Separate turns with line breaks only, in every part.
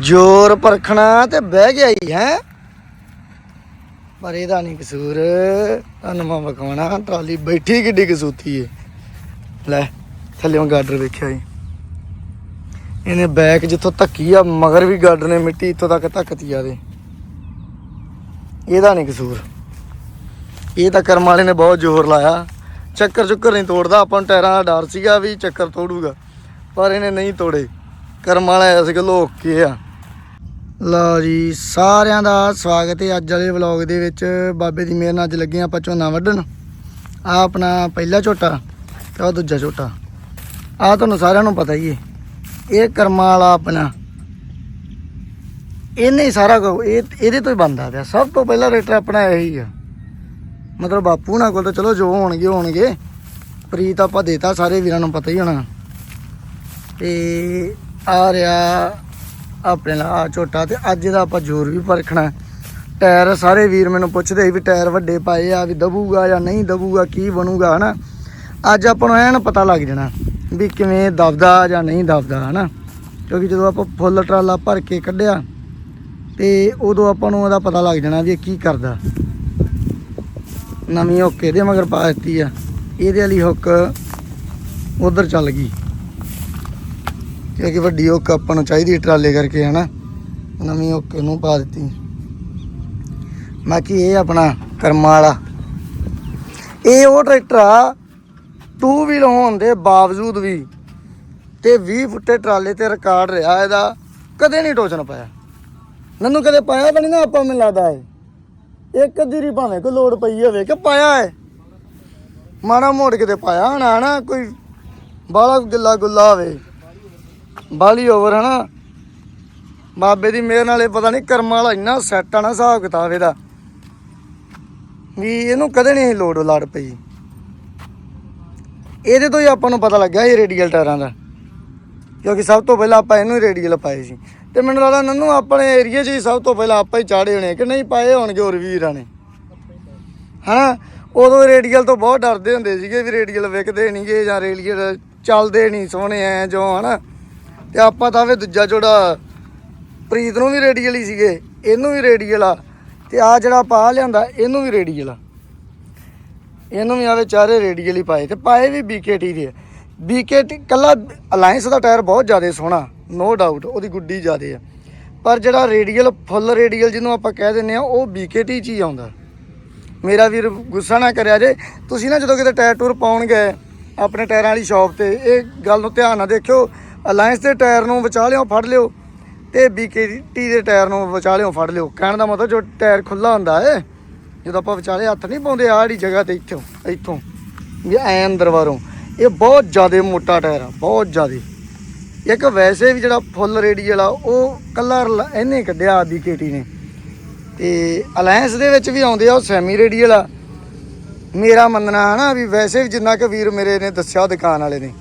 ਜ਼ੋਰ ਪਰਖਣਾ ਤੇ ਬਹਿ ਗਿਆ ਹੀ ਹੈ। ਪਰ ਇਹਦਾ ਨਹੀਂ ਕਸੂਰ। ਤੁਹਾਨੂੰ ਮੈਂ ਵਿਖਾਉਣਾ, ਟਰਾਲੀ ਬੈਠੀ ਕਿੱਡੀ ਕਸੂਤੀ ਏ। ਲੈ ਥੱਲੇੋਂ ਗਾਡਰ ਵੇਖਿਆ ਜੀ। ਇਹਨੇ ਬੈਕ ਜਿੱਥੋਂ ਧੱਕੀ ਆ, ਮਗਰ ਵੀ ਗਾਡਰ ਨੇ ਮਿੱਟੀ ਇੱਥੋਂ ਤੱਕ ਧੱਕਤੀ ਆ ਦੇ ਇਹਦਾ ਨਹੀਂ ਕਸੂਰ। ਇਹ ਤਾਂ ਕਰਮ ਵਾਲੇ ਨੇ ਬਹੁਤ ਜ਼ੋਰ ਲਾਇਆ। ਚੱਕਰ ਚੁੱਕਰ ਨਹੀਂ ਤੋੜਦਾ, ਆਪਾਂ ਨੂੰ ਟਾਇਰਾਂ ਦਾ ਡਰ ਸੀਗਾ ਵੀ ਚੱਕਰ ਤੋੜੂਗਾ। ਪਰ ਇਹਨੇ ਨਹੀਂ ਤੋੜੇ। ਕਰਮ ਵਾਲਾ ਇਸ ਗੱਲੋਂ ਓਕੇ ਆ। ਲਓ ਜੀ, ਸਾਰਿਆਂ ਦਾ ਸਵਾਗਤ ਹੈ ਅੱਜ ਵਾਲੇ ਵਲੌਗ ਦੇ ਵਿੱਚ। ਬਾਬੇ ਦੀ ਮਿਹਰ ਨਾਲ ਅੱਜ ਲੱਗੇ ਆਪਾਂ ਝੋਨਾ ਵੱਢਣ। ਆ ਆਪਣਾ ਪਹਿਲਾ ਝੋਟਾ ਤੇ ਉਹ ਦੂਜਾ ਝੋਟਾ। ਆ ਤੁਹਾਨੂੰ ਸਾਰਿਆਂ ਨੂੰ ਪਤਾ ਹੀ ਹੈ, ਇਹ ਕਰਮਾਂ ਵਾਲਾ ਆਪਣਾ। ਇਹਨੇ ਹੀ ਸਾਰਾ ਕੁਝ ਇਹ ਇਹਦੇ ਤੋਂ ਹੀ ਬੰਦਾ ਪਿਆ। ਸਭ ਤੋਂ ਪਹਿਲਾ ਰੇਟਰ ਆਪਣਾ ਇਹੀ ਆ। ਮਤਲਬ ਬਾਪੂ ਨਾਲ ਕੋਲ ਤਾਂ ਚਲੋ ਜੋ ਹੋਣਗੇ ਹੋਣਗੇ। ਪ੍ਰੀਤ ਆਪਾਂ ਦੇਤਾ, ਸਾਰੇ ਵੀਰਾਂ ਨੂੰ ਪਤਾ ਹੀ ਹੋਣਾ। ਤੇ ਆ ਰਿਹਾ ਆਪਣੇ ਨਾਲ ਆ ਝੋਟਾ ਤੇ ਅੱਜ ਦਾ ਆਪਾਂ ਜ਼ੋਰ ਵੀ ਪਰਖਣਾ ਟਾਇਰ ਸਾਰੇ ਵੀਰ ਮੈਨੂੰ ਪੁੱਛਦੇ ਵੀ ਟਾਇਰ ਵੱਡੇ ਪਾਏ ਆ, ਵੀ ਦਬੂਗਾ ਜਾਂ ਨਹੀਂ ਦਬੂਗਾ, ਕੀ ਬਣੂਗਾ, ਹਨਾ? ਅੱਜ ਆਪਾਂ ਨੂੰ ਐਨ ਪਤਾ ਲੱਗ ਜਾਣਾ ਵੀ ਕਿਵੇਂ ਦਬਦਾ ਜਾਂ ਨਹੀਂ ਦਬਦਾ, ਹਨਾ? ਕਿਉਂਕਿ ਜਦੋਂ ਆਪਾਂ ਫੁੱਲ ਟਰਾਲਾ ਭਰ ਕੇ ਕੱਢਿਆ ਤੇ ਉਦੋਂ ਆਪਾਂ ਨੂੰ ਉਹਦਾ ਪਤਾ ਲੱਗ ਜਾਣਾ ਵੀ ਇਹ ਕੀ ਕਰਦਾ। ਨਵੀਂ ਹੁੱਕ ਇਹਦੇ ਮਗਰ ਪਾ ਦਿੱਤੀ ਆ। ਇਹਦੇ ਵਾਲੀ ਹੁੱਕ ਉਧਰ ਚੱਲ ਗਈ। ਕਿਉਂਕਿ ਵੱਡੀ ਹੁੱਕ ਆਪਾਂ ਨੂੰ ਚਾਹੀਦੀ ਟਰਾਲੇ ਕਰਕੇ, ਹਨਾ? ਨਵੀਂ ਓਕ ਇਹਨੂੰ ਪਾ ਦਿੱਤੀ। ਬਾਕੀ ਇਹ ਆਪਣਾ ਕਰਮਾਂ ਵਾਲਾ। ਇਹ ਉਹ ਟਰੈਕਟਰ ਆ ਟੂ ਵੀਲ ਹੋਣ ਦੇ ਬਾਵਜੂਦ ਵੀ ਤੇ 20 ਫੁੱਟੇ ਟਰਾਲੇ ਤੇ ਰਿਕਾਰਡ ਰਿਹਾ ਇਹਦਾ। ਕਦੇ ਨਹੀਂ ਟੋਚਣ ਪਾਇਆ। ਮੈਨੂੰ ਕਦੇ ਪਾਇਆ ਤਾਂ ਨਹੀਂ ਨਾ ਆਪਾਂ, ਮੈਨੂੰ ਲੱਗਦਾ ਏ ਇੱਕ ਦੀਰੀ ਭਾਵੇਂ ਕੋਈ ਲੋੜ ਪਈ ਹੋਵੇ ਕਿ ਪਾਇਆ ਹੈ ਮਾੜਾ ਮੋੜ ਕਿਤੇ ਪਾਇਆ ਹੋਣਾ ਨਾ ਕੋਈ ਬਾਲਾ ਗਿੱਲਾ ਗੁੱਲਾ ਹੋਵੇ। ਬਾਲੀ ਓਵਰ ਹਨਾ। ਬਾਬੇ ਦੀ ਮਿਹਰ ਨਾਲ ਇਹ ਪਤਾ ਨਹੀਂ ਕਰਮਾਂ ਵਾਲਾ ਇੰਨਾ ਸੈੱਟ ਆ ਨਾ ਹਿਸਾਬ ਕਿਤਾਬ ਇਹਦਾ। ਵੀ ਇਹਨੂੰ ਕਦੇ ਨਹੀਂ ਲੋੜ ਲੜ ਪਈ। ਇਹਦੇ ਤੋਂ ਹੀ ਆਪਾਂ ਨੂੰ ਪਤਾ ਲੱਗਿਆ ਇਹ ਰੇਡੀਅਲ ਟਾਇਰਾਂ ਦਾ। ਕਿਉਂਕਿ ਸਭ ਤੋਂ ਪਹਿਲਾਂ ਆਪਾਂ ਇਹਨੂੰ ਰੇਡੀਅਲ ਪਾਏ ਸੀ। ਤੇ ਮੈਨੂੰ ਲੱਗਦਾ ਨੰਨੂ ਆਪਣੇ ਏਰੀਆ 'ਚ ਹੀ ਸਭ ਤੋਂ ਪਹਿਲਾਂ ਆਪਾਂ ਹੀ ਚਾੜੇ ਹੋਣੇ ਕਿ ਨਹੀਂ ਪਾਏ ਹੋਣਗੇ ਹੋਰ ਵੀਰਾਂ ਨੇ। ਹਨਾ? ਉਦੋਂ ਰੇਡੀਅਲ ਤੋਂ ਬਹੁਤ ਡਰਦੇ ਹੁੰਦੇ ਸੀਗੇ ਵੀ ਰੇਡੀਅਲ ਵਿਕਦੇ ਨਹੀਂਗੇ ਜਾਂ ਰੇਡੀਅਲ ਚੱਲਦੇ ਨਹੀਂ ਸੋਹਣੇ ਐ ਜੋ ਹਨਾ? ਤੇ ਆਪਾਂ ਤਾਂ ਵੇ ਦੂਜਾ ਜੋੜਾ ਪ੍ਰੀਤ ਨੂੰ ਵੀ ਰੇਡੀਅਲ ਹੀ ਸੀਗੇ, ਇਹਨੂੰ ਵੀ ਰੇਡੀਅਲ ਆ ਤੇ ਆ ਜਿਹੜਾ ਪਾ ਲਿਆਂਦਾ, ਇਹਨੂੰ ਵੀ ਰੇਡੀਅਲ ਆ ਇਹਨੂੰ ਵੀ ਆਵੇ ਚਾਰੇ ਰੇਡੀਅਲ ਹੀ ਪਾਏ ਤੇ ਪਾਏ ਵੀ BKT ਦੇ BKT ਕੱਲਾ ਅਲਾਈਅੰਸ ਦਾ ਟਾਇਰ ਬਹੁਤ ਜ਼ਿਆਦਾ ਸੋਹਣਾ ਨੋ ਡਾਊਟ ਉਹਦੀ ਗੁੱਡੀ ਜ਼ਿਆਦਾ ਆ। ਪਰ ਜਿਹੜਾ ਰੇਡੀਅਲ, ਫੁੱਲ ਰੇਡੀਅਲ ਜਿਹਨੂੰ ਆਪਾਂ ਕਹਿ ਦਿੰਦੇ ਆ, ਉਹ BKT ਚ ਹੀ ਆਉਂਦਾ। ਮੇਰਾ ਵੀਰ ਗੁੱਸਾ ਨਾ ਕਰਿਆ ਜੇ, ਤੁਸੀਂ ਨਾ ਜਦੋਂ ਕਿਤੇ ਟਾਇਰ ਟੂਰ ਪਾਉਣ ਗਏ ਆਪਣੇ ਟਾਇਰਾਂ ਵਾਲੀ ਸ਼ਾਪ ਤੇ, ਇਹ ਗੱਲ ਨੂੰ ਧਿਆਨ ਨਾਲ ਦੇਖਿਓ ਅਲਾਈਅੰਸ ਦੇ ਟਾਇਰ ਨੂੰ ਬਚਾ ਲਿਓ, ਫੜ ਲਿਓ ਤੇ BKT ਦੇ ਟਾਇਰ ਨੂੰ ਬਚਾ ਫੜ ਲਿਓ। ਕਹਿਣ ਦਾ ਮਤਲਬ ਜੋ ਟਾਇਰ ਖੁੱਲਾ ਹੁੰਦਾ ਏ ਜਦੋਂ ਆਪਾਂ ਵਿਚਾਲੇ ਹੱਥ ਨਹੀਂ ਪਾਉਂਦੇ, ਆਹ ਜਿਹੜੀ ਜਗ੍ਹਾ ਤੇ ਇੱਥੋਂ ਇੱਥੋਂ, ਵੀ ਐ ਅੰਦਰ ਬਾਹਰੋਂ ਇਹ ਬਹੁਤ ਜ਼ਿਆਦਾ ਮੋਟਾ ਟਾਇਰ ਆ, ਬਹੁਤ ਜ਼ਿਆਦਾ। ਇੱਕ ਵੈਸੇ ਵੀ ਜਿਹੜਾ ਫੁੱਲ ਰੇਡੀਅਲ ਆ ਉਹ ਕਲਰ ਇਹਨੇ ਕੱਢਿਆ BKT ਨੇ। ਤੇ ਅਲਾਈਅੰਸ ਦੇ ਵਿੱਚ ਵੀ ਆਉਂਦੇ ਆ, ਉਹ ਸੈਮੀ ਰੇਡੀਅਲ ਆ ਮੇਰਾ ਮੰਨਣਾ ਹੈ ਨਾ ਵੀ ਵੈਸੇ ਵੀ ਜਿੰਨਾ ਕਿ ਵੀਰ ਮੇਰੇ ਨੇ ਦੱਸਿਆ ਦੁਕਾਨ ਵਾਲੇ ਨੇ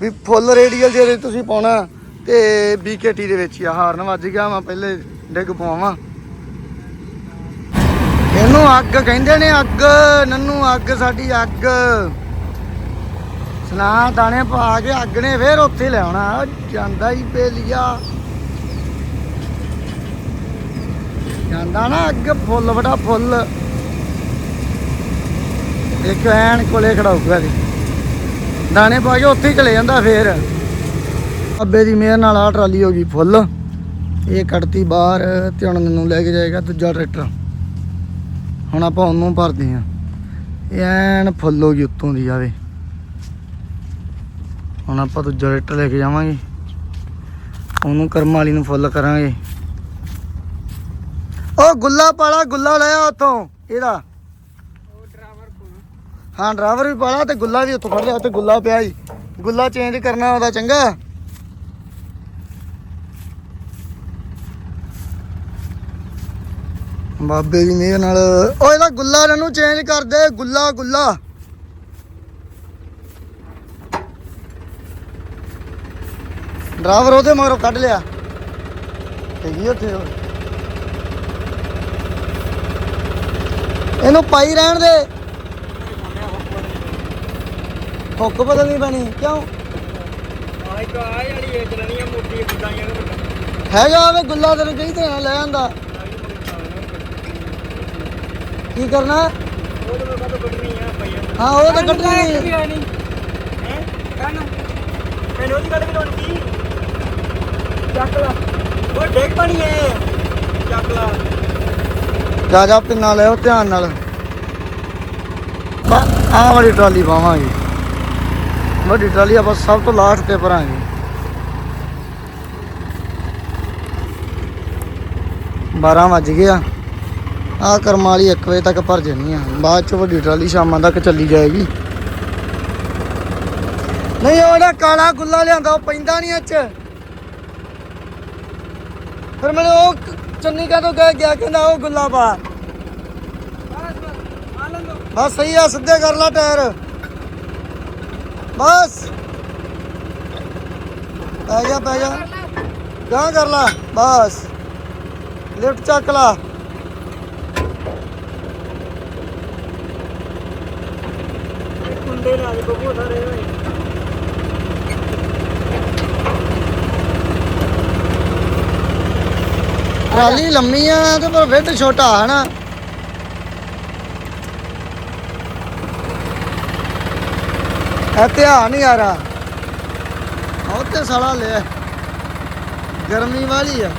ਵੀ ਫੁੱਲ ਰੇਡੀਅਲ ਜੇ ਤੁਸੀਂ ਪਾਉਣਾ ਤੇ BKT ਦੇ ਵਿੱਚ ਹੀ ਆ, ਹਾਰਨ ਵੱਜ ਗਿਆ ਮੈਂ ਪਹਿਲੇ ਡਿੱਗ ਪਵਾਵਾਂ। ਇਹਨੂੰ ਅੱਗ ਕਹਿੰਦੇ ਨੇ ਅੱਗ, ਨੰਨੂ ਅੱਗ, ਸਾਡੀ ਅੱਗ। ਸਨਾ ਦਾਣੇ ਪਾ ਕੇ ਅੱਗ ਨੇ ਫੇਰ ਉੱਥੇ ਲਿਆਉਣਾ, ਜਾਂਦਾ ਹੀ ਬੇਲੀਆ। ਜਾਂਦਾ ਨਾ ਅੱਗ, ਫੁੱਲ ਬੜਾ ਫੁੱਲ। ਇੱਕ ਐਨ ਕੋਲੇ ਖੜਾਊਗਾ ਜੀ। ਦਾਣੇ ਪਾ ਕੇ ਉੱਥੇ ਹੀ ਚਲੇ ਜਾਂਦਾ ਫੇਰ। ਅੱਬੇ ਦੀ ਮਿਹਰ ਨਾਲ ਆ ਟਰਾਲੀ ਹੋ ਗਈ ਫੁੱਲ। ਇਹ ਕੱਢਤੀ ਬਾਹਰ, ਤੇ ਹੁਣ ਮੈਨੂੰ ਲੈ ਕੇ ਜਾਏਗਾ ਦੂਜਾ ਟਰੈਕਟਰ। ਹੁਣ ਆਪਾਂ ਉਹਨੂੰ ਭਰਦੇ ਆ ਐਨ ਫੁੱਲ ਹੋ ਗਈ ਉੱਤੋਂ ਦੀ ਆਵੇ। ਹੁਣ ਆਪਾਂ ਦੂਜਾ ਟਰੈਕਟਰ ਲੈ ਕੇ ਜਾਵਾਂਗੇ। ਉਹਨੂੰ ਕਰਮ ਵਾਲੀ ਨੂੰ ਫੁੱਲ ਕਰਾਂਗੇ। ਉਹ ਗੁੱਲਾ ਪਾਲਾ, ਗੁੱਲਾ ਲਿਆ ਉੱਥੋਂ। ਇਹਦਾ। ਹਾਂ, ਡਰਾਈਵਰ ਵੀ ਪਾਲਾ ਤੇ ਗੁੱਲਾ ਵੀ ਉੱਥੋਂ ਫੜ ਲਿਆ ਤੇ ਗੁੱਲਾ ਪਿਆ ਹੀ ਗੁੱਲਾ ਚੇਂਜ ਕਰਨਾ ਉਹਦਾ ਚੰਗਾ। ਬਾਬੇ ਦੀ ਮਿਹਰ ਨਾਲ। ਓ, ਇਹਦਾ ਗੁੱਲਾ ਇਹਨੂੰ ਚੇਂਜ ਕਰ ਦੇ, ਗੁੱਲਾ ਗੁੱਲਾ। ਡਰਾਈਵਰ ਉਹਦੇ ਮਗਰੋਂ ਕੱਢ ਲਿਆ। ਹੈਗੀ ਉੱਥੇ ਇਹਨੂੰ ਪਾਈ ਰਹਿਣ ਦੇ। ਹੁੱਕ ਬਦਲਣੀ ਪੈਣੀ ਕਿਉਂ?
ਆਹ ਇੱਕ ਆਹ ਵਾਲੀ ਇਹ ਚਲਣੀ ਆ ਮੋਟੀ ਇਦਾਂ ਹੀ ਆ
ਹੈਗਾ ਵੇ ਗੁੱਲਾ ਤੈਨੂੰ ਕਹੀ ਤੇ ਲੈ ਆਂਦਾ। ਕੀ ਕਰਨਾ?
ਉਹ ਤਾਂ ਕਦੋਂ ਕੱਢਣੀ ਆ ਪਈਆਂ
ਹਾਂ ਉਹ ਤਾਂ ਕੱਢਣੀ। ਨਹੀਂ
ਹੈ ਨਹੀਂ। ਹੈ? ਕੰਨ। ਮੈਨੂੰ ਉਹਦੀ ਕੱਢ ਕੇ ਕੀ ਚੱਕ ਲਾ। ਉਹ ਡੇਕ ਪਣੀ ਹੈ ਚੱਕ ਲਾ।
ਜਾ ਜਾ ਪਿੰਨਾ ਲੈ ਉਹ ਧਿਆਨ ਨਾਲ। ਆਹ ਵਾਲੀ ਟਰਾਲੀ ਪਾਵਾਂਗੇ। ਵੱਡੀ ਟਰਾਲੀ ਆਪਾਂ ਸਭ ਤੋਂ ਲਾਸਟ ਤੇ ਭਰਾਂਗੇ ਬਾਰਾਂ ਵੱਜ ਗਏ ਆ। ਕਰਮ ਵਾਲੀ 1 ਵਜੇ ਤੱਕ ਭਰ ਜਾਣੀ ਆ। ਬਾਅਦ ਚ ਵੱਡੀ ਟਰਾਲੀ ਸ਼ਾਮਾਂ ਤੱਕ ਚੱਲੀ ਜਾਏਗੀ। ਨਹੀਂ, ਉਹ ਕਾਲਾ ਗੁੱਲਾ ਲਿਆਂਦਾ, ਉਹ ਪੈਂਦਾ ਨਹੀਂ ਅੱਜ ਫਿਰ ਮੈਨੂੰ ਉਹ ਚੰਨੀ ਕਾ ਤੋਂ ਗਿਆ, ਕਹਿੰਦਾ ਉਹ ਗੁੱਲਾ ਪਾ। ਬਸ ਸਹੀ ਆ, ਸਿੱਧੇ ਕਰ ਲਾ ਟਾਇਰ। ਬਸ। ਪੈ ਜਾ ਪੈ ਜਾ। ਗਾਂ ਕਰ ਲਾ ਬਸ। ਲਿਫਟ ਚੱਕ ਲਾ।
ਕੁੰਡੇ ਲਾ ਦੇ ਬੱਬੂ ਸਾਰੇ ਓਏ
ਟਰਾਲੀ ਲੰਮੀ ਆ ਤੇ ਪਰ ਵਿੱਡ ਛੋਟਾ ਹਨਾ? ਇਹ ਧਿਆਨ ਨਹੀਂ ਆ। ਰਹਾ ਉਹ ਤੇ ਸਾਲਾ ਲੈ ਗਰਮੀ ਵਾਲੀ ਆ।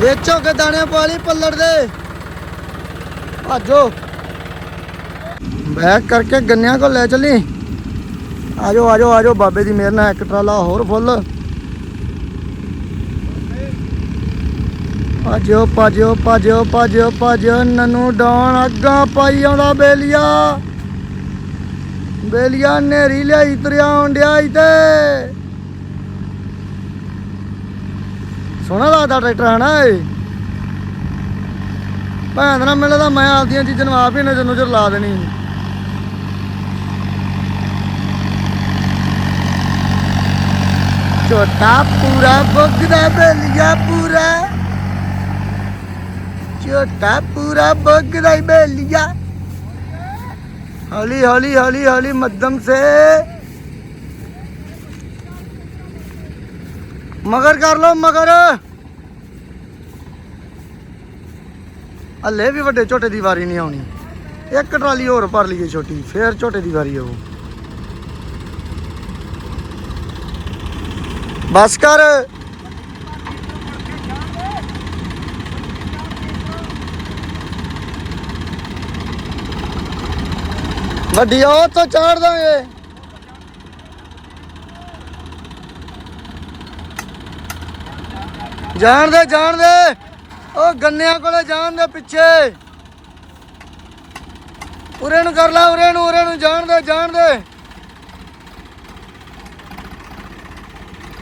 ਵੇਚੋ ਕੇ ਦਾਣੇ ਪਾਲੀ ਪੱਲੜ ਦੇ। ਭਾਜੋ। ਬੈਕ ਕਰਕੇ ਗੰਨਿਆਂ ਕੋ ਲੈ ਚੱਲੀ। ਆਜੋ ਆਜੋ ਆਜੋ, ਬਾਬੇ ਦੀ ਮਿਹਰ ਨਾਲ ਇੱਕ ਟਰਾਲਾ ਹੋਰ ਫੁੱਲ। ਭਾਜੋ ਭਾਜੋ ਭਾਜੋ ਭਾਜੋ ਭਾਜੋ, ਨਨੂ ਡਾਉਣ ਅੱਗਾ ਪਾਈ ਆਉਂਦਾ ਬੇਲੀਆ। ਬੇਲੀਆ ਨੇਰੀ ਲਿਆਈ ਤੁਰਿਆ ਆਉਂਦਿਆ ਈ ਤੇ। ਸੋਹਣਾ ਲੱਗਦਾ ਟਰੈਕਟਰ, ਹਨਾ ਏ ਭੈਣ ਦਾ ਮੈਨੂੰ ਲੱਗਦਾ ਮੈਂ ਆਪਦੀਆਂ ਚੀਜ਼ਾਂ ਨੂੰ ਆਪ ਹੀ ਨਜ਼ਰ ਨੁਜ਼ਰ ਲਾ ਦੇਣੀ। ਛੋਟਾ ਪੂਰਾ ਬੁੱਗਦਾ ਬੇਲੀਆ ਪੂਰਾ। ਛੋਟਾ ਪੂਰਾ ਬੁੱਗਦਾ ਈ ਬੇਲੀਆ। ਹੌਲੀ ਹੌਲੀ ਹੌਲੀ ਹੌਲੀ ਮੱਧਮ ਸੇ। ਮਗਰ ਕਰ ਲੋ ਮਗਰ। ਹਲੇ ਵੀ ਵੱਡੇ ਝੋਟੇ ਦੀ ਵਾਰੀ ਨਹੀਂ ਆਉਣੀ। ਇੱਕ ਟਰਾਲੀ ਹੋਰ ਭਰ ਲਈਏ ਛੋਟੀ, ਫੇਰ ਝੋਟੇ ਦੀ ਵਾਰੀ ਆਊ। ਬਸ ਕਰ। ਵੱਡੀ ਉਹ ਤੋਂ ਚਾੜ ਦਾਂਗੇ। ਜਾਣ ਦੇ ਜਾਣ ਦੇ। ਉਹ ਗੰਨਿਆਂ ਕੋਲੇ ਜਾਣ ਦੇ ਪਿੱਛੇ। ਉਰੇ ਨੂੰ ਕਰ ਲਾ, ਉਰੇ ਨੂੰ ਉਰੇ ਨੂੰ ਜਾਣ ਦੇ ਜਾਣ ਦੇ।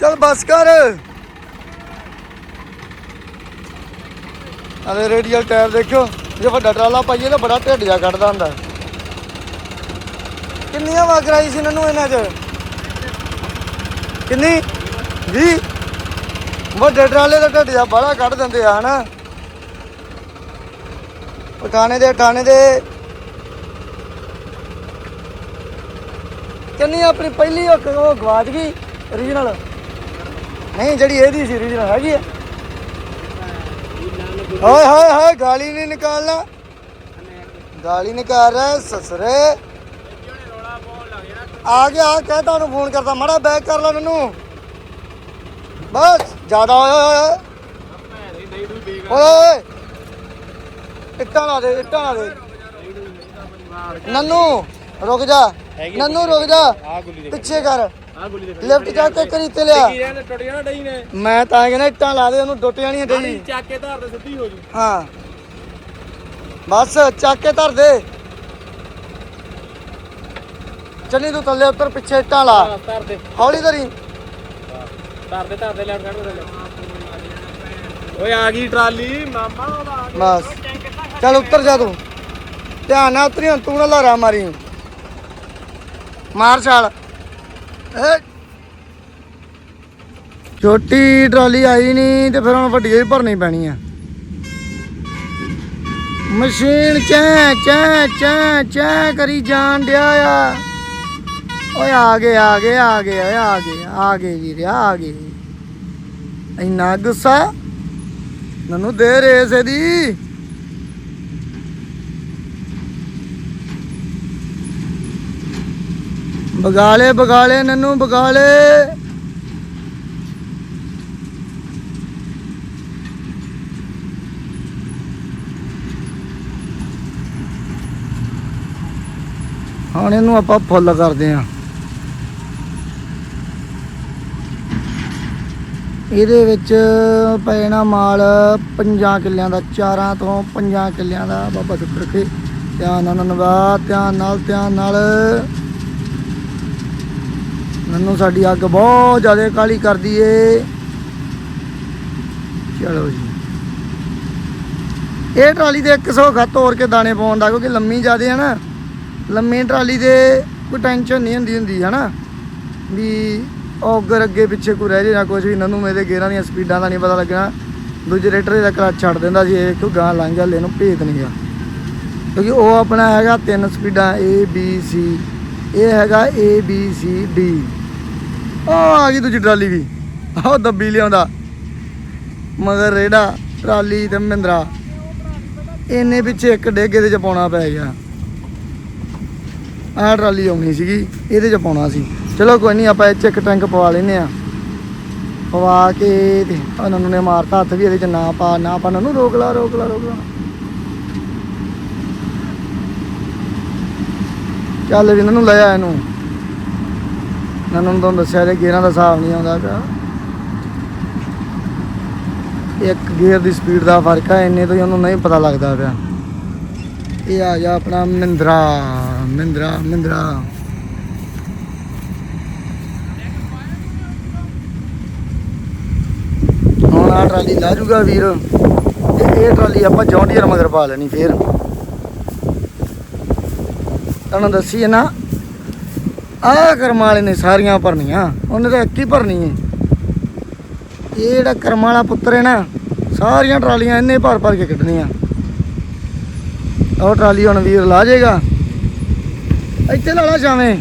ਚੱਲ ਬਸ ਕਰ। ਅਰੇ ਰੇਡੀਅਲ ਟਾਇਰ ਦੇਖਿਓ, ਜੇ ਵੱਡਾ ਟਰਾਲਾ ਪਾਈਏ ਤਾਂ ਬੜਾ ਢਿੱਡ ਜਾ ਕੱਢਦਾ ਹੁੰਦਾ। ਕਿੰਨੀਆਂ ਵਾ ਕਰਾਈ ਸੀ ਇਹਨਾਂ ਨੂੰ ਇਹਨਾਂ 'ਚ? ਕਿੰਨੀ? 20 ਵੱਡੇ ਟਰਾਲੇ ਦਾ ਢਿੱਡ ਜਾ ਕੱਢ ਦਿੰਦੇ ਆ, ਹਨਾ? ਉਠਾਣੇ ਦੇ ਉਠਾਣੇ ਦੇ। ਕਿੰਨੀ ਆਪਣੀ ਪਹਿਲੀ ਉਹ ਉਹ ਗਵਾਚ ਗਈ ਓਰੀਜਨਲ ਨਹੀਂ, ਜਿਹੜੀ ਇਹਦੀ ਸੀ ਰੀਜਨਲ ਹੈਗੀ ਆ। ਹਾਏ ਹਾਏ ਹਾਏ, ਗਾਲੀ ਨਹੀਂ ਨਿਕਾਲਣਾ। ਗਾਲੀ ਨਿਕਾਲ ਰਿਹਾ, ਸਸਰੇ। ਆ ਗਿਆ ਕਹਿ ਤੁਹਾਨੂੰ ਫੋਨ ਕਰਦਾ ਮਾੜਾ ਬੈਕ ਕਰ ਲੈ ਮੈਨੂੰ। ਬਸ ਜ਼ਿਆਦਾ ਓਏ ਓਏ ਓਏ। ਓਏ ਇੱਟਾਂ ਲਾ ਦੇ ਇੱਟਾਂ ਲਾ ਦੇ। ਨੰਨੂ ਰੁਕ ਜਾ। ਨੰਨੂ ਰੁਕ ਜਾ।
ਦੇ
ਪਿੱਛੇ ਕਰ।
ਦੇ
ਲਿਫਟ ਜਾ ਕੇ ਕਰੀ ਤੇ ਲਿਆ।
ਕੀ ਰਹਿਣ ਟੁੱਟ ਜਾਣਾ ਡਈ ਨੇ।
ਮੈਂ ਤਾਂ ਕਹਿੰਦਾ ਇੱਟਾਂ ਲਾ ਦੇ ਉਹਨੂੰ ਡੁੱਟ ਜਾਣੀ ਡਈ।
ਚੱਕ ਕੇ ਧਾਰ ਤੇ ਸਿੱਧੀ ਹੋ ਜੂ।
ਹਾਂ। ਬਸ ਚੱਕ ਕੇ ਧਰ ਦੇ। ਚੰਨੀ ਤੂੰ ਥੱਲੇ ਉੱਤਰ ਪਿੱਛੇ ਇੱਟਾਂ ਲਾ।
ਦੇ।
ਹੌਲੀ ਧਰੀ।
ਧਾਰ ਦੇ ਧਾਰ ਦੇ ਲੈਫਟ ਕੱਢ ਦੇ ਓਏ ਆ ਗਈ ਟਰਾਲੀ। ਮਾਮਾ ਉਹਦਾ ਆ ਗਿਆ।
ਬਸ। ਚੱਲ ਉੱਤਰ ਜਾ ਤੂੰ। ਧਿਆਨ ਨਾਲ ਉਤਰੀ ਹੁਣ ਤੂੰ ਨਾ ਲਾਰਾ ਮਾਰੀ। ਮਾਰ ਛਾਲ। ਏ ਛੋਟੀ ਟਰਾਲੀ ਆਈ ਨਹੀਂ ਤੇ ਫਿਰ ਹੁਣ ਵੱਡੀ ਹੀ ਭਰਨੀ ਪੈਣੀ ਆ। ਮਸ਼ੀਨ ਚੈ ਚੈ ਚੈ ਚੈ ਕਰੀ ਜਾਣ ਡਿਆ ਆ। ਓਏ ਆ ਗਏ ਆ ਗਏ ਆ ਗਏ, ਓਏ ਆ ਗਏ ਆ ਗਏ ਵੀਰ, ਆ ਗਏ। ਇੰਨਾ ਗੁੱਸਾ ਮੈਨੂੰ ਦੇ ਰੇਸ ਇਹਦੀ ਬਗਾਲੇ ਬਗਾਲੇ, ਨਨੂੰ, ਬਗਾਲੇ। ਹੁਣ ਇਹਨੂੰ ਆਪਾਂ ਫੁੱਲ ਕਰਦੇ ਆਂ। ਇਹਦੇ ਵਿੱਚ ਪੈਣਾ ਮਾਲ ਪੰਜਾਂ ਕਿੱਲਿਆਂ ਦਾ, ਚਾਰਾਂ ਤੋਂ ਪੰਜਾਂ ਕਿੱਲਿਆਂ ਦਾ ਬਾਬਾ ਚੁੱਪ ਰੱਖੇ। ਧਿਆਨ ਨਾਲ ਨਵਾ ਧਿਆਨ ਨਾਲ ਧਿਆਨ ਨਾਲ। ਮੈਨੂੰ ਸਾਡੀ ਅੱਗ ਬਹੁਤ ਜ਼ਿਆਦਾ ਕਾਲੀ ਕਰਦੀ ਏ। ਚਲੋ ਜੀ। ਇਹ ਟਰਾਲੀ ਦੇ 100 ਖਾ ਤੋੜ ਕੇ ਦਾਣੇ ਪਾਉਣ ਦਾ, ਕਿਉਂਕਿ ਲੰਮੀ ਜ਼ਿਆਦੇ ਹੈ ਨਾ। ਲੰਮੀ ਟਰਾਲੀ ਦੇ ਕੋਈ ਟੈਨਸ਼ਨ ਨਹੀਂ ਹੁੰਦੀ ਹੁੰਦੀ ਹੈ ਨਾ ਵੀ ਔਗਰ ਅੱਗੇ ਪਿੱਛੇ ਕੋਈ ਰਹਿ ਜੇ ਨਾ ਕੁਝ ਵੀ, ਨਨੂੰ ਮੇਰੇ ਗੇਰਾਂ ਦੀਆਂ ਸਪੀਡਾਂ ਦਾ ਨਹੀਂ ਪਤਾ ਲੱਗਣਾ। ਦੂਜੇ ਰੇਟਰ ਦਾ ਕਲੱਚ ਛੱਡ ਦਿੰਦਾ ਸੀ, ਇਹ ਕਿਉਂ ਗਾਂ ਲੰਘ ਗਿਆ ਲੈ ਨੂੰ ਭੇਤ ਨਹੀਂ ਗਿਆ ਕਿਉਂਕਿ ਉਹ ਆਪਣਾ ਹੈਗਾ ਤਿੰਨ ਸਪੀਡਾਂ, A, B, C ਇਹ ਹੈਗਾ A, B, C, D ਉਹ ਆ ਗਈ ਦੂਜੀ ਟਰਾਲੀ ਵੀ। ਉਹ ਦੱਬੀ ਲਿਆਉਂਦਾ। ਮਗਰ ਰੇੜਾ, ਟਰਾਲੀ ਤੇ ਮਹਿੰਦਰਾ। ਇੰਨੇ ਪਿੱਛੇ ਇੱਕ ਡੇਗੇ ਦੇ ਚ ਪਾਉਣਾ ਪੈ ਗਿਆ। ਆਹ ਟਰਾਲੀ ਆਉਣੀ ਸੀਗੀ, ਇਹਦੇ ਚ ਪਾਉਣਾ ਸੀ। ਚਲੋ ਕੋਈ ਨਹੀਂ ਆਪਾਂ ਇਹ ਚ ਇੱਕ ਟੈਂਕ ਪਵਾ ਲੈਨੇ ਆ ਪਵਾ ਕੇ ਤੇ ਉਹਨਾਂ ਨੂੰ ਨੇ ਮਾਰਤਾ ਹੱਥ ਵੀ, ਇਹਦੇ ਚ ਨਾ ਪਾ ਨਾ ਪਾ। ਨੂੰ ਰੋਕ ਲਾ ਰੋਕ ਲਾ ਰੋਕ ਲਾ। ਚੱਲ ਵੀ ਇਹਨਾਂ ਨੂੰ ਲੈ ਆ ਇਹਨੂੰ। ਇਹਨਾਂ ਨੂੰ ਤੁਹਾਨੂੰ ਦੱਸਿਆ ਜੇ ਗੇਅਰਾਂ ਦਾ ਹਿਸਾਬ ਨਹੀਂ ਆਉਂਦਾ ਪਿਆ। ਇੱਕ ਗੇਅਰ ਦੀ ਸਪੀਡ ਦਾ ਫ਼ਰਕ ਹੈ ਇੰਨੇ ਤੋਂ ਹੀ ਉਹਨੂੰ ਨਹੀਂ ਪਤਾ ਲੱਗਦਾ ਪਿਆ। ਇਹ ਆ ਗਿਆ ਆਪਣਾ ਮਹਿੰਦਰਾ ਮਹਿੰਦਰਾ ਮਹਿੰਦਰਾ ਹੁਣ ਆ ਟਰਾਲੀ ਲਾ ਜੂਗਾ ਵੀਰ। ਤੇ ਇਹ ਟਰਾਲੀ ਆਪਾਂ ਜੌਂਡੀਅਰ ਮਗਰ ਪਾ ਲੈਣੀ ਫੇਰ। ਤੁਹਾਨੂੰ ਦੱਸੀ ਨਾ, ਆਹ ਕਰਮ ਵਾਲੇ ਨੇ ਸਾਰੀਆਂ ਭਰਨੀਆਂ, ਉਹਨੇ ਤਾਂ ਇੱਕ ਹੀ ਭਰਨੀ ਹੈ। ਇਹ ਜਿਹੜਾ ਕਰਮ ਵਾਲਾ ਪੁੱਤਰ ਹੈ ਨਾ, ਸਾਰੀਆਂ ਟਰਾਲੀਆਂ ਇਹਨੇ ਭਰ ਭਰ ਕੇ ਕੱਢਣੀਆਂ। ਉਹ ਟਰਾਲੀ ਹੁਣ ਵੀਰ ਲਾ ਜਾਏਗਾ। ਇੱਥੇ ਲਾ ਲਾ ਜਾਵੇਂ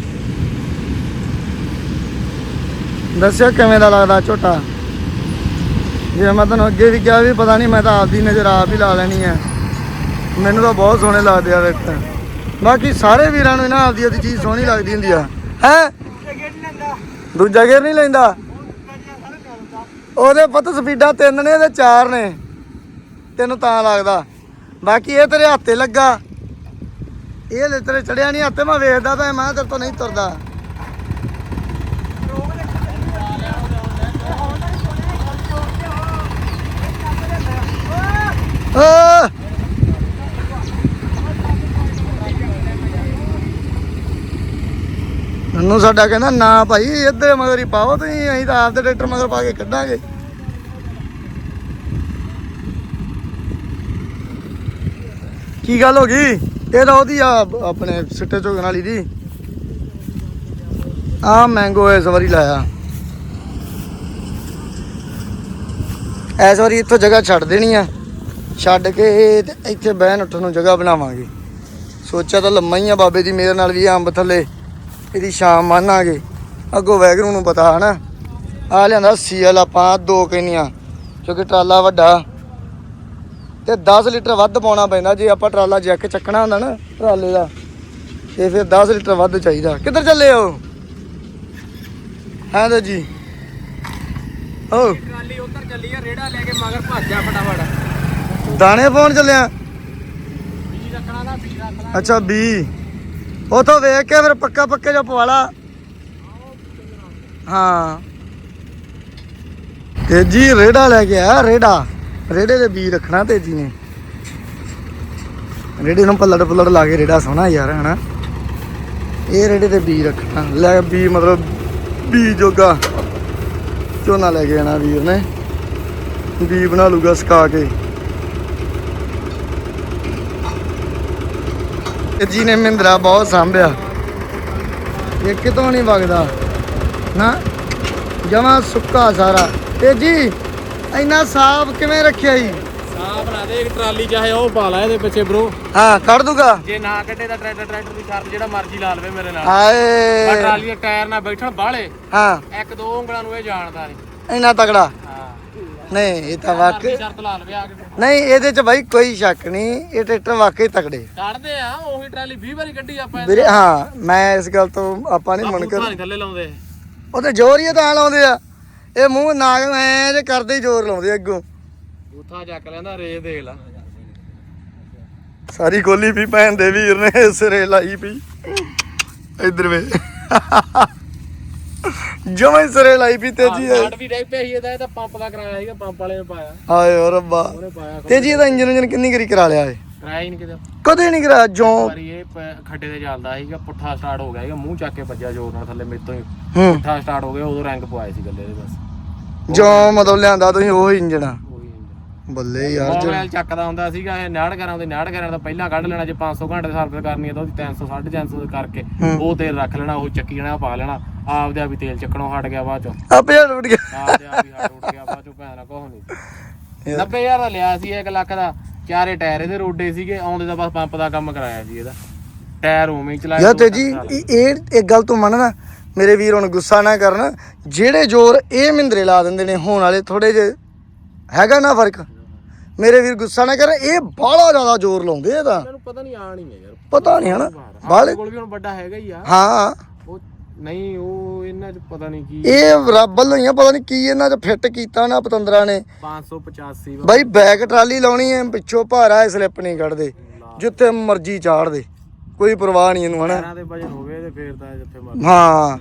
ਦੱਸਿਓ ਕਿਵੇਂ ਦਾ ਲੱਗਦਾ ਝੋਟਾ? ਜੇ ਮੈਂ ਤੁਹਾਨੂੰ ਅੱਗੇ ਵੀ ਕਿਹਾ ਵੀ ਪਤਾ ਨਹੀਂ ਮੈਂ ਤਾਂ ਆਪਦੀ ਨਜ਼ਰ ਆਪ ਹੀ ਲਾ ਲੈਣੀ ਹੈ। ਮੈਨੂੰ ਤਾਂ ਬਹੁਤ ਸੋਹਣੇ ਲੱਗਦੇ ਆ ਵੇਖ ਬਾਕੀ ਸਾਰੇ ਵੀਰਾਂ ਨੂੰ ਨਾ ਆਪਦੀ ਆਪਦੀ ਚੀਜ਼ ਸੋਹਣੀ ਲੱਗਦੀ ਹੁੰਦੀ ਆ। ਹੈ? ਦੂਜਾ ਗੇਰ ਨਹੀਂ ਲੈਂਦਾ? ਉਹਦੇ ਪੁੱਤ ਸਪੀਡਾਂ ਤਿੰਨ ਨੇ ਤੇ ਚਾਰ ਨੇ। ਤੈਨੂੰ ਤਾਂ ਲੱਗਦਾ। ਬਾਕੀ ਇਹ ਤੇਰੇ ਹੱਥੇ ਲੱਗਾ। ਇਹ ਲੈ ਤੇਰੇ ਚੜਿਆ ਨਹੀਂ, ਹੱਥੇ ਮੈਂ ਵੇਖਦਾ ਤਾਂ ਮੈਂ ਤੇਰੇ ਤੋਂ ਨਹੀਂ ਤੁਰਦਾ। ਓ ਨੰਨੂ ਸਾਡਾ ਕਹਿੰਦਾ, ਨਾ ਭਾਈ, ਇੱਧਰ ਮਗਰ ਹੀ ਪਾਓ ਤੁਸੀਂ, ਅਸੀਂ ਤਾਂ ਆਪਦੇ ਟਰੈਕਟਰ ਮਗਰ ਪਾ ਕੇ ਕੱਢਾਂਗੇ। ਕੀ ਗੱਲ ਹੋ ਗਈ? ਇਹ ਤਾਂ ਉਹਦੀ ਆ, ਆਪਣੇ ਸਿੱਟੇ ਝੋਕਣ ਵਾਲੀ ਦੀ। ਆ ਮੈਂਗੋ ਇਸ ਵਾਰੀ ਲਾਇਆ। ਇਸ ਵਾਰੀ ਇੱਥੋਂ ਜਗ੍ਹਾ ਛੱਡ ਦੇਣੀ ਆ। ਛੱਡ ਕੇ ਤੇ ਇੱਥੇ ਬਹਿਣ ਉੱਠਣ ਨੂੰ ਜਗ੍ਹਾ ਬਣਾਵਾਂਗੇ। ਸੋਚਿਆ ਤਾਂ ਲੰਮਾ ਹੀ ਆ ਬਾਬੇ ਦੀ, ਮੇਰੇ ਨਾਲ ਵੀ ਅੰਬ ਥੱਲੇ, ਇਹਦੀ ਸ਼ਾਮ ਮੰਨਾਂਗੇ। ਅੱਗੋਂ ਵੈਗਰੂ ਨੂੰ ਪਤਾ, ਹਨਾ? ਆ ਲਿਆਂਦਾ ਸੀਐਲ ਆਪਾਂ, ਦੋ ਕੈਨੀਆਂ, ਕਿਉਂਕਿ ਟਰਾਲਾ ਵੱਡਾ। ਤੇ 10 ਲੀਟਰ ਵੱਧ ਪਾਉਣਾ ਪੈਂਦਾ, ਜੇ ਆਪਾਂ ਟਰਾਲਾ ਜੈਕ ਚੱਕਣਾ ਹੁੰਦਾ ਨਾ, ਟਰਾਲੇ ਦਾ, ਤੇ ਫਿਰ 10 ਲੀਟਰ ਵੱਧ ਚਾਹੀਦਾ। ਕਿੱਧਰ ਚੱਲੇ ਹੋ? ਹਾਂ ਜੀ। ਓ।
ਟਰਾਲੀ ਉੱਧਰ ਚੱਲੀ ਆ, ਰੇੜਾ ਲੈ ਕੇ ਮਗਰ ਭੱਜਿਆ ਫਟਾਫਟ।
ਦਾਣੇ ਪਾਉਣ ਚੱਲਿਆ?
ਬੀਜ ਰੱਖਣਾ ਨਾ ਬੀਜ ਰੱਖਣਾ
ਅੱਛਾ ਬੀ। ਉਥੋਂ ਵੇਖ ਕੇ ਫਿਰ ਪੱਕਾ ਪੱਕੇ ਜੋ ਪਵਾਲਾ ਹਾਂ। ਤੇਜੀ ਰੇੜਾ ਲੈ ਕੇ ਆ ਰੇੜਾ। ਰੇੜੇ ਦੇ ਬੀ ਰੱਖਣਾ ਤੇਜੀ ਨੇ। ਰੇੜੇ ਨੂੰ ਪੱਲੜ ਪੱਲੜ ਲਾ ਕੇ ਰੇੜਾ ਸੋਹਣਾ ਯਾਰ ਹਨਾ? ਇਹ ਰੇੜੇ ਤੇ ਬੀ ਰੱਖਣਾ। ਲੈ ਬੀ ਮਤਲਬ ਬੀ ਜੋਗਾ। ਝੋਨਾ ਲੈ ਕੇ ਆਣਾ ਵੀਰ ਨੇ। ਬੀ ਬਣਾ ਲੂਗਾ ਸੁਕਾ ਕੇ। ਜੀ ਨੇ ਮਹਿੰਦਰਾ ਬਹੁਤ ਸਾਂਭਿਆ। ਇਹ ਕਿਤੋਂ ਨਹੀਂ ਵਗਦਾ? ਨਾ? ਜਮਾ ਸੁੱਕਾ ਸਾਰਾ। ਤੇ ਜੀ ਇੰਨਾ ਸਾਫ਼ ਕਿਵੇਂ ਰੱਖਿਆ ਜੀ?
ਸਾਫ਼
ਦੇ ਇੱਕ ਟਰਾਲੀ ਚਾਹੇ ਉਹ ਪਾ ਲਾ ਇਹਦੇ ਪਿੱਛੇ ਬ్రో
ਹਾਂ ਕੱਢ ਦੂਗਾ।
ਜੇ ਨਾ ਕੱਢੇ ਤਾਂ ਟਰੈਕਟਰ ਟਰੈਕਟਰ ਦੀ ਸ਼ਰਤ ਜਿਹੜਾ ਮਰਜ਼ੀ ਲਾ ਲਵੇ ਮੇਰੇ ਨਾਲ।
ਹਾਏ।
ਪਰ ਟਰਾਲੀ ਦੇ ਟਾਇਰ ਨਾਲ ਬੈਠਣ ਬਾਹਲੇ।
ਹਾਂ।
ਇੱਕ ਦੋ ਉਂਗਲਾਂ ਨੂੰ ਇਹ ਜਾਣਦਾ ਨਹੀਂ
ਇੰਨਾ ਤਗੜਾ ਨਹੀਂ ਇਹ ਤਾਂ ਵਾਕਈ
ਸ਼ਰਤ ਲਾ ਲਵੇ ਆ ਕੇ।
ਨਹੀਂ ਇਹਦੇ ਚ ਬਾਈ ਕੋਈ ਸ਼ੱਕ ਨਹੀਂ ਇਹ ਟਰੈਕਟਰ ਵਾਕਈ ਤਗੜੇ
ਕੱਢਦੇ ਆ ਉਹੀ ਟਰਾਲੀ 20 ਵਾਰੀ ਕੱਢੀ ਆਪਾਂ
ਵੀਰੇ ਹਾਂ ਮੈਂ ਇਸ ਗੱਲ ਤੋਂ ਆਪਾਂ ਨਹੀਂ ਮਨ ਕਰ
ਨਹੀਂ ਥੱਲੇ ਲਾਉਂਦੇ
ਉਹ ਤੇ ਜ਼ੋਰ ਹੀ ਤਾਂ ਲਾਉਂਦੇ ਆ। ਇਹ ਮੂੰਹ ਨਾਗ ਐ ਜੇ ਕਰਦੇ ਜ਼ੋਰ ਲਾਉਂਦੇ ਅੱਗੋਂ।
ਬੂਥਾ ਚੱਕ ਲੈਂਦਾ ਰੇਸ ਦੇਖ ਲਾ।
ਸਾਰੀ ਗੋਲੀ ਵੀ ਭੈਣ ਦੇ ਵੀਰ ਨੇ ਸਿਰੇ ਲਾਈ ਪਈ ਇਧਰ ਵੇ। ਜਮਾਂ ਸਿਰੇ ਲਾਈ ਪਈ ਤੇਜੀ
ਕਾਟ ਵੀ ਡੈਗ ਪਿਆ ਸੀ ਇਹਦਾ ਇਹ ਤਾਂ ਪੰਪ ਦਾ ਕਰਾਇਆ ਸੀਗਾ ਪੰਪ ਵਾਲੇ ਨੇ ਪਾਇਆ।
ਆਏ ਓ ਰੱਬਾ।
ਉਹਨੇ ਪਾਇਆ
ਤੇਜੀ ਇਹਦਾ ਇੰਜਨ ਇੰਜਨ ਕਿੰਨੀ ਕਰੀ ਕਰਾ ਲਿਆ ਏ?
ਕਰਾਇਆ ਹੀ ਨਹੀਂ ਕਿਤੇ।
ਕਦੇ ਨਹੀਂ ਕਰਾਇਆ ਜੋ?
ਵਾਰੀ ਇਹ ਪ- ਖੱਡੇ ਤੇ ਚੱਲਦਾ ਸੀਗਾ ਪੁੱਠਾ ਸਟਾਰਟ ਹੋ ਗਿਆ ਸੀਗਾ ਮੂੰਹ ਚੱਕ ਕੇ ਵੱਜਿਆ ਜ਼ੋਰ ਨਾਲ ਥੱਲੇ ਮੇਰੇ ਤੋਂ ਹੀ।
ਹੂੰ।
ਪੁੱਠਾ ਸਟਾਰਟ ਹੋ ਗਿਆ ਉਦੋਂ ਰੰਗ ਪਵਾਏ ਸੀ ਗੱਲੇ ਦੇ ਬਸ।
ਜੋ ਮਤਲਬ ਲਿਆਂਦਾ ਤੁਸੀਂ ਉਹ ਇੰਜਨ ਆ। ਬੱਲੇ ਯਾਰ ਜੋ
ਮੋਬਾਈਲ ਚੱਕਦਾ ਹੁੰਦਾ ਸੀਗਾ ਇਹ ਨਾੜ ਕਰਾਂ ਉਹਦੇ ਨਾੜ ਕਰਾਂ ਦਾ ਪਹਿਲਾਂ ਕੱਢ ਲੈਣਾ ਜੇ 500 ਘੰਟੇ ਦੀ ਸਰਵਿਸ ਕਰਨੀ ਹੈ ਤਾਂ ਉਹਦੀ 300 350 ਕਰਕੇ। ਉਹ ਤੇਲ ਰੱਖ ਲੈਣਾ ਉਹ ਚੱਕੀ ਜਾਣਾ ਪਾ ਲੈਣਾ ਆਪਦੇ ਆਪ ਹੀ ਤੇਲ ਚੱਕਣੋਂ ਹਟ ਗਿਆ ਬਾਅਦ ਚੋਂ।
ਆਪੇ ਹਟ ਉੱਡ ਗਿਆ।
ਆਪਦੇ ਆਪ ਹੀ ਹਟ ਉੱਡ ਗਿਆ ਬਾਅਦ ਚੋਂ ਭੈਣਾ ਕੋਹ ਨਹੀਂ। 90000 ਦਾ ਲਿਆ ਸੀ 1 ਲੱਖ ਦਾ ਚਾਰੇ ਟਾਇਰ ਇਹਦੇ ਰੋਡੇ ਸੀਗੇ ਆਉਂਦੇ ਦਾ ਬਸ ਪੰਪ ਦਾ ਕੰਮ ਕਰਾਇਆ ਸੀ ਇਹਦਾ। ਟਾਇਰ ਉਵੇਂ ਹੀ ਚਲਾਇਆ
ਯਾਰ
ਸਾਲ।
ਇਹ ਇਹ ਇੱਕ ਗੱਲ ਤੂੰ ਮੰਨਣਾ ਮੇਰੇ ਵੀਰ ਹੁਣ ਗੁੱਸਾ ਨਾ ਕਰਨ ਜਿਹੜੇ ਜ਼ੋਰ ਇਹ ਮਿੰਦਰੇ ਲਾ ਦਿੰਦੇ ਨੇ ਹੋਣ ਵਾਲੇ ਥੋੜੇ ਜੇ ਹੈਗਾ ਨਾ ਫ਼ਰਕ? ਮੇਰੇ ਵੀਰ ਗੁੱਸਾ ਨਾ ਕਰ ਇਹ ਬਾਹਲਾ ਜ਼ਿਆਦਾ ਜ਼ੋਰ ਲਾਉਂਦੇ ਇਹ ਤਾਂ।
ਮੈਨੂੰ ਪਤਾ ਨਹੀਂ ਆਣ ਹੀ ਯਾਰ।
ਪਤਾ ਨਹੀਂ ਹਨਾ
ਬਾਹਲੇ ਕੋਲ ਵੀ ਹੁਣ ਵੱਡਾ ਹੈਗਾ ਹੀ ਆ।
ਹਾਂ।
ਉਹ ਨਹੀਂ ਉਹ ਇਹਨਾਂ ਚ ਪਤਾ ਨਹੀਂ ਕੀ।
ਇਹ ਰੱਬ ਵੱਲੋਂ ਹੀ ਆ ਪਤਾ ਨਹੀਂ ਕੀ ਇਹਨਾਂ 'ਚ ਫਿੱਟ ਕੀਤਾ ਨਾ ਪਤੰਦਰਾਂ ਨੇ।
585 ਵਾ।
ਬਾਈ ਬੈਕ ਟਰਾਲੀ ਲਾਉਣੀ ਐ ਪਿੱਛੋਂ ਭਾਰਾ ਐ ਸਲਿੱਪ ਨਹੀਂ ਕੱਢਦੇ। ਜਿੱਥੇ ਮਰਜ਼ੀ ਚਾੜ ਦੇ। ਕੋਈ ਪਰਵਾਹ ਨਹੀਂ ਇਹਨੂੰ ਹਨਾ।
ਟਾਇਰਾਂ ਦੇ ਵਜਨ ਹੋਵੇ ਤੇ ਫੇਰ ਤਾਂ ਜਿੱਥੇ ਮਰਜ਼ੀ।
ਹਾਂ।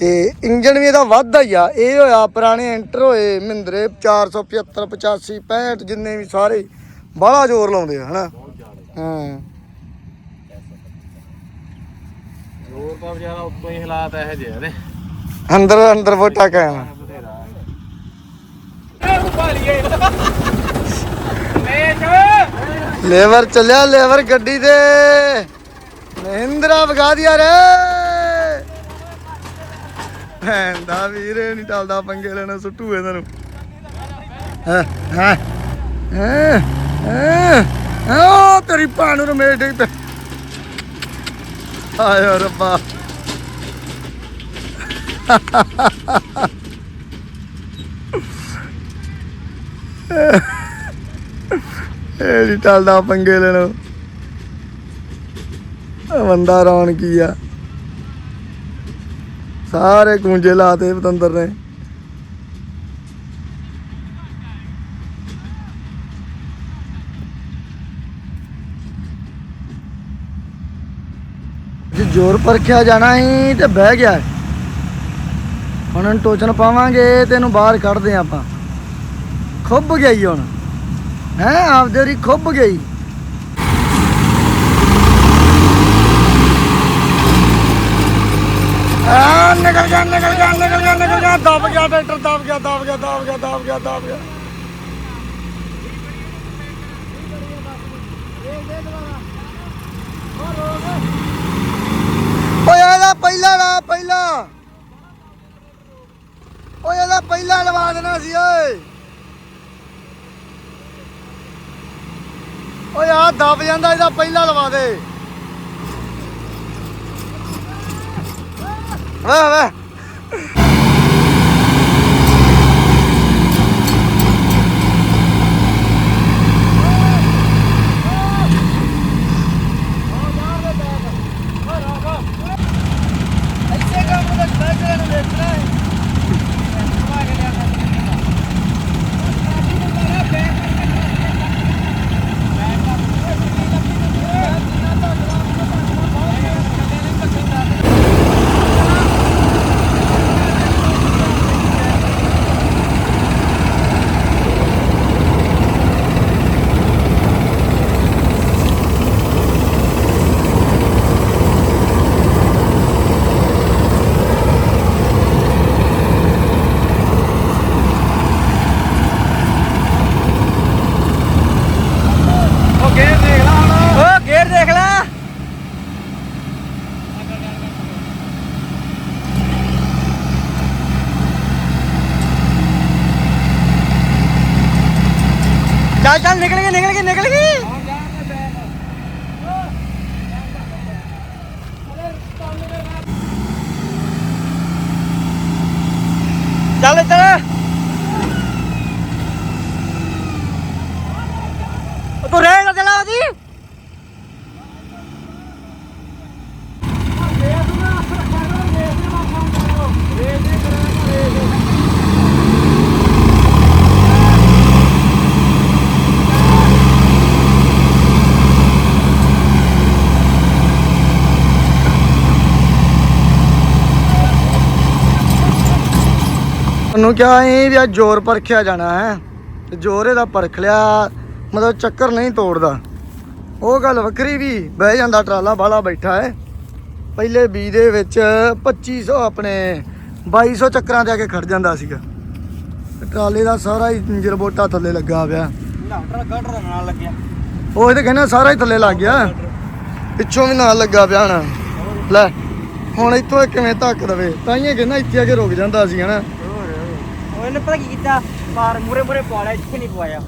ਤੇ ਇੰਜਨ ਵੀ ਇਹਦਾ ਵੱਧਦਾ ਹੀ ਆ। ਇਹ ਹੋਇਆ ਪੁਰਾਣੇ ਐਂਟਰ ਹੋਏ ਮਹਿੰਦਰੇ 475 85 65 ਜਿੰਨੇ ਵੀ ਸਾਰੇ ਬਾਹਲਾ ਜ਼ੋਰ ਲਾਉਂਦੇ ਆ ਹਨਾ? ਹਾਂ।
ਜ਼ੋਰ ਤਾਂ ਵਿਚਾਰਾ ਉੱਤੋਂ ਹੀ ਹਾਲਾਤ ਇਹੋ ਜਿਹੇ ਆ
ਅੰਦਰ ਅੰਦਰ ਵੋਟਾ
ਮੇਸ਼
ਲੇਵਰ ਚੱਲਿਆ ਲੇਵਰ ਗੱਡੀ ਤੇ। ਮਹਿੰਦਰਾ ਵਗਾ ਦਿਆ ਰੇ। ਭੈਣ ਦਾ ਵੀਰੇ ਨਹੀਂ ਟਲਦਾ, ਪੰਗੇ ਲੈਣਾ ਸੁੱਟੂ ਇਹਨਾਂ ਨੂੰ। ਹਾਂ ਹਾਂ ਹਾਂ ਓ ਤੇਰੀ ਭਾਣੂ ਨੂੰ ਰਮੇਸ਼ ਡਿੱਗ ਤੇ ਆਏ ਰੱਬਾ। ਇਹ ਨਹੀਂ ਟਲਦਾ ਪੰਗੇ ਲੈਣੋਂ। ਬੰਦਾ ਰੌਣ ਕੀ ਆ। ਸਾਰੇ ਗੁੰਜੇ ਲਾਤੇ ਪਤੰਦਰ ਨੇ। ਜੇ ਜ਼ੋਰ ਪਰਖਿਆ ਜਾਣਾ ਹੀ ਤੇ ਬਹਿ ਗਿਆ। ਹੁਣ ਇਹਨੂੰ ਟੋਚਨ ਪਾਵਾਂਗੇ ਤੇ ਇਹਨੂੰ ਬਾਹਰ ਕੱਢਦੇ ਹਾਂ ਆਪਾਂ। ਖੁੱਭ ਗਈ ਹੁਣ। ਹੈ, ਆਪਦੇ ਰੀ ਖੁੱਭ ਗਈ। ਆ ਨਿਕਲ ਗਿਆ ਨਿਕਲ ਗਿਆ ਨਿਕਲ ਗਿਆ ਨਿਕਲ ਗਿਆ, ਦਬ ਗਿਆ ਟਰੈਕਟਰ ਦਬ ਗਿਆ ਦਬ ਗਿਆ ਦਬ ਗਿਆ ਦਬ ਗਿਆ ਦਬ ਗਿਆ। ਓਏ, ਇਹਦਾ ਪਹਿਲਾ ਲਾ, ਪਹਿਲਾ। ਓਏ, ਇਹਦਾ ਪਹਿਲਾ ਲਵਾ ਦੇਣਾ ਸੀ, ਓਏ। ਓਏ ਆ ਦਬ ਜਾਂਦਾ, ਇਹਦਾ ਪਹਿਲਾ ਲਵਾ ਦੇ। ਵੇ ਵੇ
ਚੱਲ ਚੱਲ, ਨਿਕਲ ਗਏ ਨਿਕਲ ਗਏ ਨਿਕਲ ਗਏ ਚੱਲ ਇੱਧਰ। ਤੂੰ ਰਹਿ ਨਾ ਚਲਾ ਉਹਦੀ
ਉਹਨੂੰ ਕਿਹਾ ਇਹ ਵੀ ਅੱਜ ਜ਼ੋਰ ਪਰਖਿਆ ਜਾਣਾ ਹੈ। ਤੇ ਜ਼ੋਰ ਇਹਦਾ ਪਰਖ ਲਿਆ ਮਤਲਬ ਚੱਕਰ ਨਹੀਂ ਤੋੜਦਾ। ਉਹ ਗੱਲ ਵੱਖਰੀ ਵੀ ਬਹਿ ਜਾਂਦਾ ਟਰਾਲਾ ਬਾਲਾ ਬੈਠਾ ਹੈ। ਪਹਿਲੇ ਬੀ ਦੇ ਵਿੱਚ 2500 ਆਪਣੇ 2200 ਚੱਕਰਾਂ ਤੇ ਆ ਕੇ ਖੜ ਜਾਂਦਾ ਸੀਗਾ। ਟਰਾਲੇ ਦਾ ਸਾਰਾ ਹੀ ਇੰਜਰ ਬੋਟਾ ਥੱਲੇ ਲੱਗਾ ਪਿਆ। ਉਹ ਤੇ ਕਹਿੰਦਾ ਸਾਰਾ ਹੀ ਥੱਲੇ ਲੱਗ ਗਿਆ। ਪਿੱਛੋਂ ਵੀ ਨਾਲ ਲੱਗਾ ਪਿਆ ਹਣਾ। ਲੈ ਹੁਣ ਇੱਥੋਂ ਕਿਵੇਂ ਧੱਕ ਦਵੇ? ਤਾਂ ਹੀ ਇਹ ਕਹਿੰਦਾ ਇੱਥੇ ਆ ਕੇ ਰੁਕ ਜਾਂਦਾ ਸੀ ਹਨਾ
ਉਹ ਇਹਨੇ ਪਤਾ ਕੀ ਕੀਤਾ ਬਾਹਰ ਮੂਰੇ ਮੂਰੇ ਪਵਾ ਲਿਆ ਇੱਥੇ ਨਹੀਂ ਪਵਾਇਆ।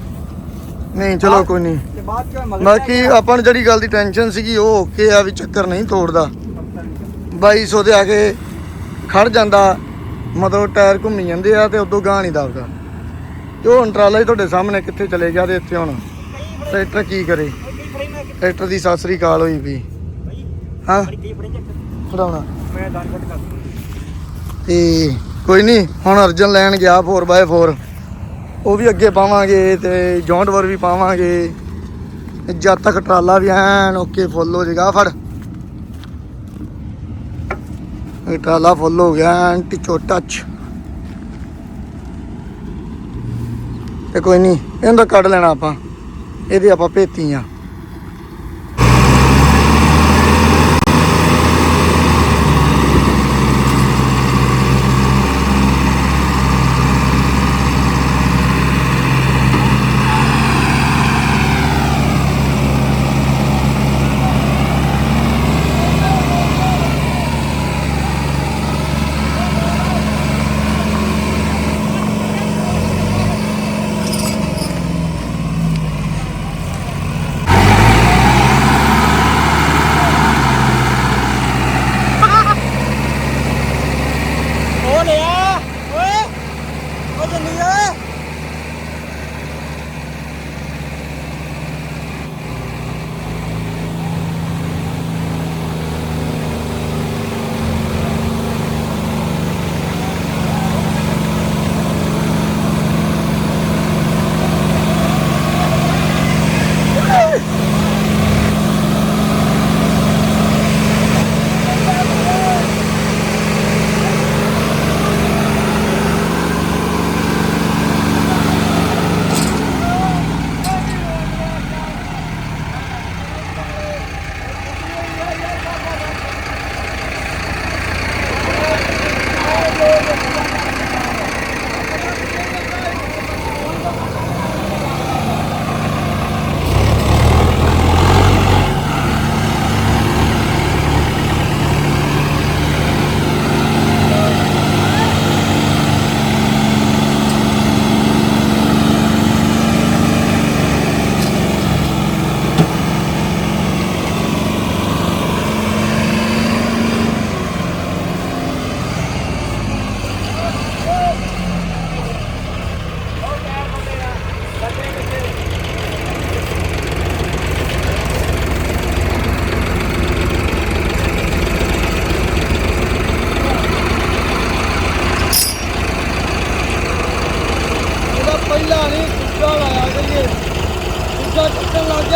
ਨਹੀਂ ਚਲੋ ਕੋਈ ਨਹੀਂ
ਤੇ ਬਾਅਦ ਚ ਮਗਰ
ਬਾਕੀ ਆਪਾਂ ਨੂੰ ਜਿਹੜੀ ਗੱਲ ਦੀ ਟੈਨਸ਼ਨ ਸੀਗੀ ਉਹ ਓਕੇ ਆ ਵੀ ਚੱਕਰ ਨਹੀਂ ਤੋੜਦਾ। 2200 ਦੇ ਆ ਕੇ ਖੜ ਜਾਂਦਾ ਮਤਲਬ ਟਾਇਰ ਘੁੰਮੀ ਜਾਂਦੇ ਆ ਤੇ ਉਦੋਂ ਗਾਂ ਨਹੀਂ ਦਬਦਾ। ਉਹ ਹੁਣ ਟਰਾਲਾ ਹੀ ਤੁਹਾਡੇ ਸਾਹਮਣੇ ਕਿੱਥੇ ਚਲੇ ਗਿਆ ਤੇ ਇੱਥੇ ਹੁਣ ਟਰੈਕਟਰ ਕੀ ਕਰੇ? ਟਰੈਕਟਰ ਦੀ ਸਾਸਰੀ ਕਾਲ ਹੋਈ ਵੀ। ਹਾਂ? ਫੜਾਉਣਾ।
ਮੈਂ ਦਾਨ ਕੱਟ ਕਰ
ਤੇ ਕੋਈ ਨਹੀਂ, ਹੁਣ ਅਰਜਨ ਲੈਣ ਗਿਆ 4x4 ਉਹ ਵੀ ਅੱਗੇ ਪਾਵਾਂਗੇ ਤੇ ਜੌਂਡਵਰ ਵੀ ਪਾਵਾਂਗੇ। ਜਦ ਤੱਕ ਟਰਾਲਾ ਵੀ ਐਨ ਓਕੇ ਫੁੱਲ ਹੋ ਜਾਏਗਾ ਫੜ। ਟਰਾਲਾ ਫੁੱਲ ਹੋ ਗਿਆ ਐਨ ਟਿਚੋ ਟੱਚ ਤੇ ਕੋਈ ਨਹੀਂ ਇਹਦਾ ਕੱਢ ਲੈਣਾ ਆਪਾਂ। ਇਹਦੇ ਆਪਾਂ ਭੇਤੀ
ਉਹ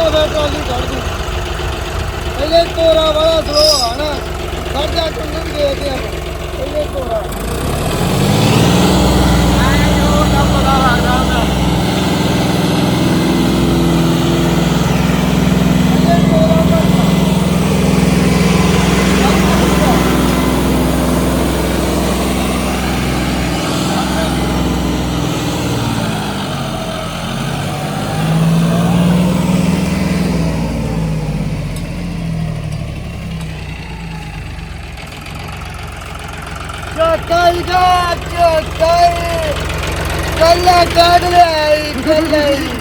ਚੱਕਣ ਲੱਗ ਗਿਆ ਫਿਰ ਟਰਾਲੀ ਕੱਢ ਦੂ। ਪਹਿਲੇ ਤੋਰਾ ਵਾਲਾ ਸਲੋ ਆ ਨਾ ਕੱਢ ਜਾ ਕੰਨ ਵੀ ਦੇਖਦੇ ਆ। ਪਹਿਲੇ ਤੋਰਾ। ਪਹਿਲੇ ਦਾ ਚੋਕਾਈ ਕੱਲਾ ਕੱਢ ਲਈ ਕੱਲਾ ਹੀ